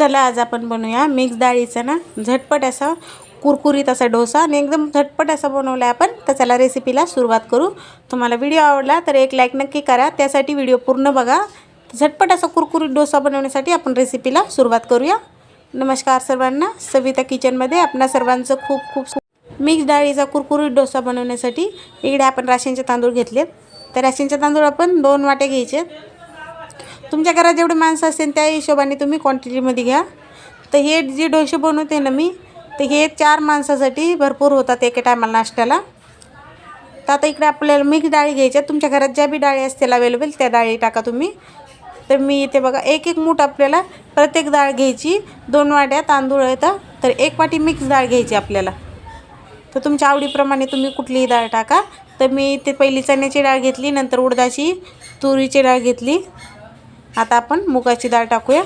चला आज आपण बनवूया मिक्स डाळीचा ना झटपट असा कुरकुरीत असा डोसा. आणि एकदम झटपट असा बनवला आहे आपण तर चला रेसिपीला सुरुवात करू. तुम्हाला व्हिडिओ आवडला तर एक लाईक नक्की करा. त्यासाठी व्हिडिओ पूर्ण बघा. झटपट असा कुरकुरीत डोसा बनवण्यासाठी आपण रेसिपीला सुरुवात करूया. नमस्कार सर्वांना. सविता किचनमध्ये आपणा सर्वांचं खूप खूप मिक्स डाळीचा कुरकुरीत डोसा बनवण्यासाठी इकडे आपण राशनचे तांदूळ घेतलेत. तर राशनचे तांदूळ आपण दोन वाटे घ्यायचे तुमच्या घरात जेवढे माणसं असतील त्या हिशोबाने तुम्ही क्वांटिटीमध्ये घ्या. तर हे जे डोसे बनवते ना मी तर हे चार माणसासाठी भरपूर होतात एका टायमाला नाश्त्याला. तर आता इकडे आपल्याला मिक्स डाळी घ्यायच्या तुमच्या घरात ज्या बी डाळी असतील अवेलेबल त्या डाळी टाका तुम्ही. तर मी इथे बघा एक एक मूठ आपल्याला प्रत्येक डाळ घ्यायची. दोन वाट्या तांदूळ येतं तर एक वाटी मिक्स डाळ घ्यायची आपल्याला. तर तुमच्या आवडीप्रमाणे तुम्ही कुठलीही डाळ टाका. तर मी इथे पहिली चण्याची डाळ घेतली नंतर उडदाची तुरीची डाळ घेतली. आता आपण मुगाची डाळ टाकूया.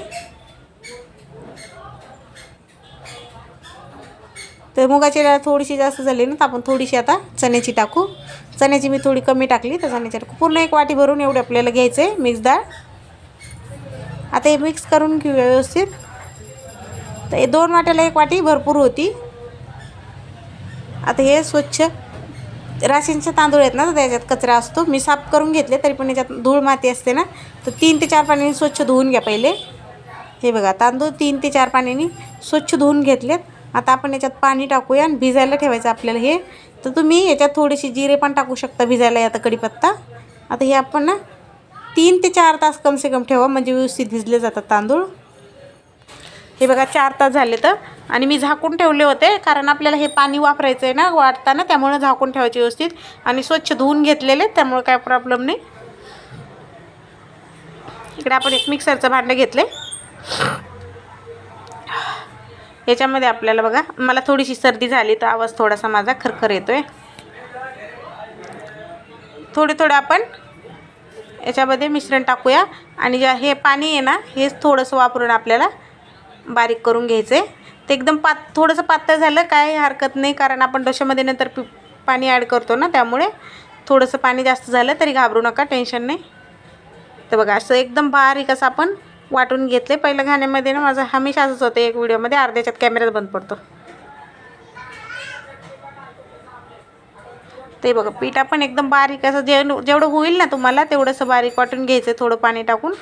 तर मुगाची डाळ थोडीशी जास्त झाली ना तर आपण थोडीशी आता चण्याची टाकू. चण्याची मी थोडी कमी टाकली तर चण्याची टाकू पूर्ण एक वाटी भरून एवढी आपल्याला घ्यायचं आहे मिक्स डाळ. आता हे मिक्स करून घेऊया व्यवस्थित. तर हे दोन वाट्याला एक वाटी भरपूर होती. आता हे स्वच्छ राशींचे तांदूळ आहेत ना तर त्याच्यात कचरा असतो. मी साफ करून घेतले तरी पण याच्यात धूळ माती असते ना तर तीन ते चार पाण्याने स्वच्छ धुवून घ्या पहिले. हे बघा तांदूळ तीन ते चार पाण्याने स्वच्छ धुवून घेतलेत. आता आपण याच्यात पाणी टाकूया आणि भिजायला ठेवायचं आपल्याला हे. तर तुम्ही याच्यात थोडीशी जिरे पण टाकू शकता भिजायला आता कढीपत्ता. आता हे आपण ना तीन ते चार तास कमसे कम ठेवा म्हणजे व्यवस्थित भिजले जातात तांदूळ. हे बघा चार तास झाले तर. आणि मी झाकून ठेवले होते कारण आपल्याला हे पाणी वापरायचं आहे ना वाटताना त्यामुळे झाकून ठेवायचे व्यवस्थित. आणि स्वच्छ धुवून घेतलेले त्यामुळे काय प्रॉब्लेम नाही. इकडे आपण एक मिक्सरचं भांडं घेतले. याच्यामध्ये आपल्याला बघा मला थोडीशी सर्दी झाली तर आवाज थोडासा माझा खरखर येतो आहे थोडे थोडे आपण याच्यामध्ये मिश्रण टाकूया. आणि ज्या हे पाणी आहे ना हेच थोडंसं वापरून आपल्याला बारीक करून घ्यायचं. आहे ते एकदम पात थोडंसं पातळ झालं काय हरकत नाही कारण आपण डोशामध्ये नंतर पी पाणी ॲड करतो ना त्यामुळे थोडंसं पाणी जास्त झालं तरी घाबरू नका टेन्शन नाही. तर बघा असं एकदम बारीक असं आपण वाटून घेतले. पहिलं घाण्यामध्ये ना माझं हमेशा असंच होतं एक व्हिडिओमध्ये अर्ध्याच्यात कॅमेराच बंद पडतो. ते बघा पीठ आपण एकदम बारीक असं जे जेवढं होईल ना तुम्हाला तेवढंसं बारीक वाटून घ्यायचं थोडं पाणी टाकून.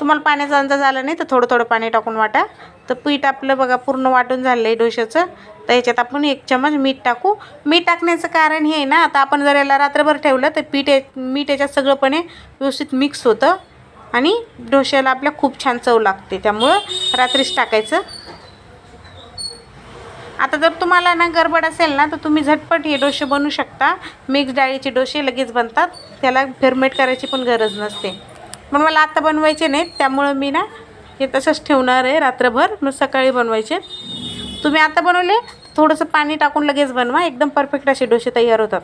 तुम्हाला पाण्याचा अंदाज आला नाही तर थोडं थोडं पाणी टाकून वाटा. तर पीठ आपलं बघा पूर्ण वाटून झालं आहे डोशाचं तर याच्यात आपण एक चमच मीठ टाकू. मीठ टाकण्याचं कारण हे आहे ना आता आपण जर याला रात्रभर ठेवलं तर पीठ या- मीठ याच्यात सगळंपणे व्यवस्थित मिक्स होतं आणि डोश्याला आपल्या खूप छान चव लागते. त्यामुळं रात्रीच टाकायचं. आता जर तुम्हाला ना गडबड असेल ना तर तुम्ही झटपट हे डोसे बनवू शकता. मिक्स डाळीचे डोसे लगेच बनतात. त्याला फेरमेट करायची पण गरज नसते. पण मला आता बनवायचे नाहीत त्यामुळं मी ना हे तसंच ठेवणार आहे रात्रभर मग सकाळी बनवायचे. तुम्ही आता बनवले थोडंसं पाणी टाकून लगेच बनवा एकदम परफेक्ट असे डोसे तयार होतात.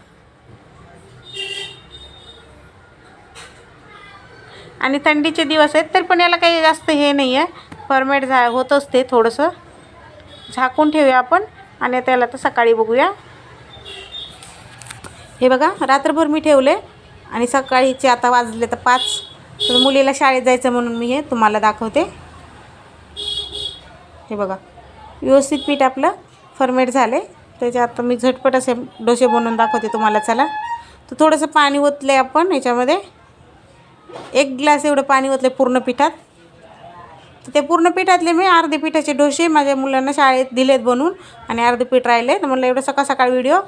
आणि थंडीचे दिवस आहेत तर पण याला काही जास्त हे नाही आहे फॉर्मेट झा होतच ते थोडंसं. झाकून ठेवूया आपण आणि त्याला तर सकाळी बघूया. हे बघा रात्रभर मी ठेवले आणि सकाळीचे आता वाजले तर पाच. तर मुलीला शाळेत जायचं म्हणून मी हे तुम्हाला दाखवते. हे बघा. व्यवस्थित पीठ आपलं फर्मेट झाले त्याच्या आता मी झटपट असे डोसे बनवून दाखवते तुम्हाला. चला. तर थोडंसं पाणी ओतलं आहे आपण याच्यामध्ये. एक ग्लास एवढं पाणी ओतलं पूर्ण पिठात. तर ते पूर्ण पिठातले मी अर्धे पिठाचे डोसे माझ्या मुलांना शाळेत दिलेत बनवून आणि अर्धे पीठ राहिले. तर म्हणलं एवढं सकाळ सकाळ व्हिडिओ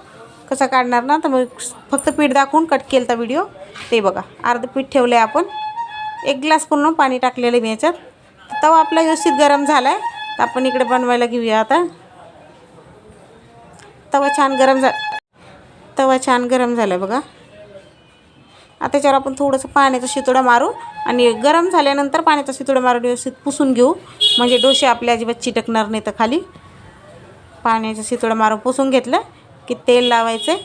कसा काढणार ना? तर मग फक्त पीठ दाखवून कट केलं तर व्हिडिओ ते बघा. अर्धं पीठ ठेवलं आहे आपण. एक ग्लास पूर्ण पाणी टाकलेलं आहे मी याच्यात. तवा आपला व्यवस्थित गरम झाला आहे तर आपण इकडे बनवायला घेऊया आता. तवा छान गरम झा तवा छान गरम झाला आहे बघा. आता त्याच्यावर आपण थोडंसं पाण्याचा शितोडा मारू आणि गरम झाल्यानंतर पाण्याचा शितोडा मारून व्यवस्थित पुसून घेऊ. म्हणजे डोसे आपल्या अजिबात चिटकणार नाही तर खाली. पाण्याचा शितोडा मारून पुसून घेतलं की तेल लावायचं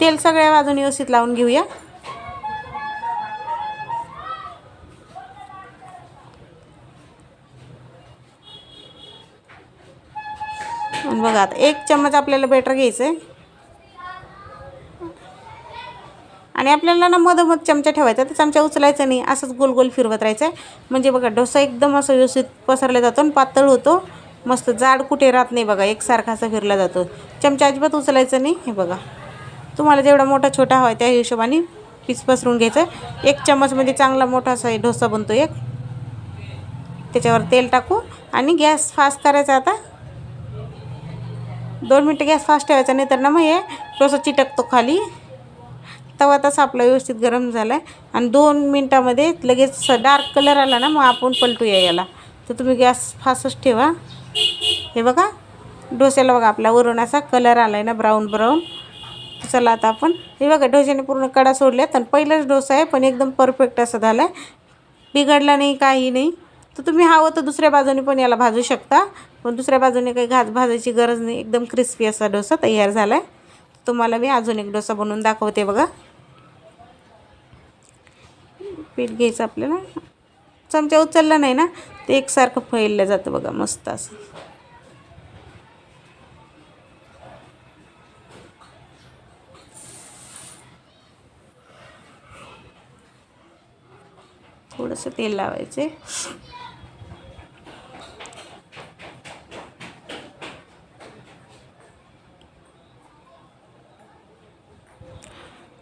तेल सगळ्या बाजूने व्यवस्थित लावून घेऊया. आणि बघा आता एक चम्मच आपल्याला बेटर घ्यायचं आहे. आणि आपल्याला ना मधोमध चमचा ठेवायचा तर चमचा उचलायचा नाही असंच गोल गोल फिरवत राहायचं आहे. म्हणजे बघा डोसा एकदम असं व्यवस्थित पसरला जातो आणि पातळ होतो. मस्त जाड कुठे राहत नाही बघा एकसारखा असा फिरला जातो. चमचा अजिबात उचलायचं नाही हे बघा. तुम्हाला जेवढा मोठा छोटा हवा त्या हिशोबाने पीस पसरून घ्यायचं एक चम्मचमध्ये चांगला मोठा असा डोसा बनतो एक. त्याच्यावर तेल टाकू आणि गॅस फास्ट करायचा आता. दोन मिनटं गॅस फास्ट ठेवायचा नाही तर ना मग हे डोसा चिटकतो खाली. तवा तसा आपला व्यवस्थित गरम झाला आहे आणि दोन मिनटामध्ये लगेच डार्क कलर आला ना मग आपण पलटूया याला. तर तुम्ही गॅस फास्टच ठेवा. हे बघा डोस्याला बघा आपला वरून असा कलर आला आहे ना ब्राऊन ब्राऊन. चला आता आपण हे बघा डोश्याने पूर्ण कडा सोडल्यात. आणि पहिलाच डोसा आहे पण एकदम परफेक्ट असा झाला आहे बिघडला नाही काही नाही. तर तुम्ही हवं तर दुसऱ्या बाजूने पण याला भाजू शकता. पण दुसऱ्या बाजूने काही घास भाजायची गरज नाही. एकदम क्रिस्पी असा डोसा तयार झाला आहे तुम्हाला मी अजून एक डोसा बनवून दाखवते बघा. पीठ घ्यायचं आपल्याला. चमचा उचलला नाही ना? ते एकसारखं फैललं जातं बघा मस्त असं. थोडंसं तेल लावायचे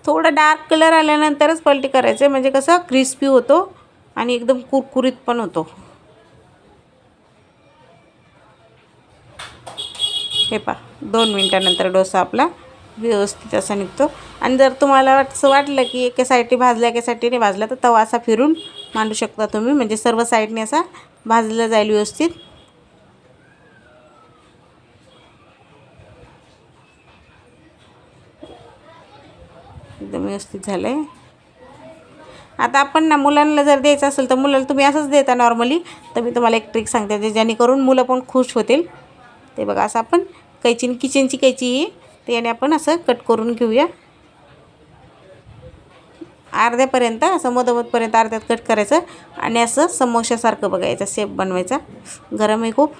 थोडा डार्क कलर आल्यानंतरच पलटी करायचं म्हणजे कसं क्रिस्पी होतो आणि एकदम कुरकुरीत पण होतो. हे पा दोन मिनटानंतर डोसा आपला व्यवस्थित असा निघतो. आणि जर तुम्हाला असं वाटलं की एका साईडने भाजला एका साईडने भाजला तर तवा असा फिरून मांडू शकता तुम्ही. म्हणजे सर्व साईडने असा भाजला जाईल व्यवस्थित. एकदम व्यवस्थित झालं आहे आता आपण ना मुलांना जर द्यायचं असेल तर मुलाला तुम्ही असंच देता नॉर्मली तर मी तुम्हाला एक ट्रिक सांगते जे जेणेकरून मुलं पण खुश होतील. ते बघा असं आपण कैची किचनची कैची ही ते याने आपण असं कट करून घेऊया. अर्ध्यापर्यंत असं मधोमधपर्यंत अर्ध्यात कट करायचं आणि असं समोशासारखं बघायचं शेप बनवायचा. गरम आहे खूप.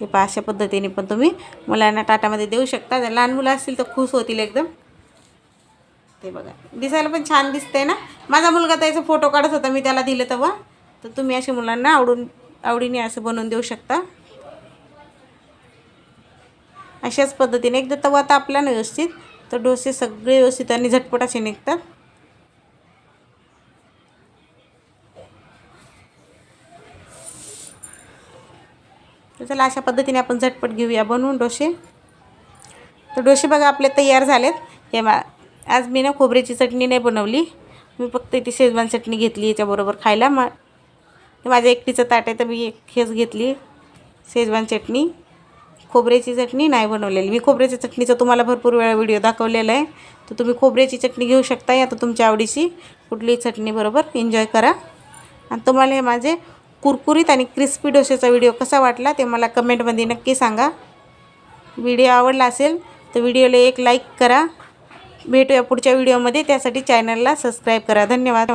हे पहा अशा पद्धतीने पण तुम्ही मुलांना टाटामध्ये देऊ शकता. जर लहान मुलं असतील तर खुश होतील एकदम. ते बघा दिसायला पण छान दिसतंय ना? माझा मुलगा त्याचा फोटो काढत होता मी त्याला दिलं तेव्हा. तर तुम्ही असे मुलांना आवडून आवडीने असं बनवून देऊ शकता. अशाच पद्धतीने एकदा तवा तापला ना व्यवस्थित तर डोसे सगळे व्यवस्थित आणि झटपट असे निघतात. तर चला अशा पद्धतीने आपण झटपट घेऊया बनवून डोसे. तर डोसे बघा आपले तयार झालेत. हे मा आज मी ना खोबऱ्याची चटणी नाही बनवली. मी फक्त इथे शेजवान चटणी घेतली याच्याबरोबर खायला. मा माझ्या एकटीचं ताट आहे तर मी एक हेच घेतली. शेजवान चटणी. खोबऱ्याची चटणी नाही बनवलेली. मी खोबऱ्याच्या चटणीचा तुम्हाला भरपूर वेळा व्हिडिओ दाखवलेला आहे. तर तुम्ही खोबऱ्याची चटणी घेऊ शकता या. तर तुमच्या आवडीची कुठलीही चटणी बरोबर एन्जॉय करा. आणि तुम्हाला हे माझे कुरकुरीत आणि क्रिस्पी डोसेचा व्हिडिओ कसा वाटला ते मला कमेंटमध्ये नक्की सांगा. व्हिडिओ आवडला असेल तर व्हिडिओला एक लाईक करा. भेटूया पुढच्या व्हिडिओमध्ये. त्यासाठी चॅनलला सबस्क्राईब करा. धन्यवाद.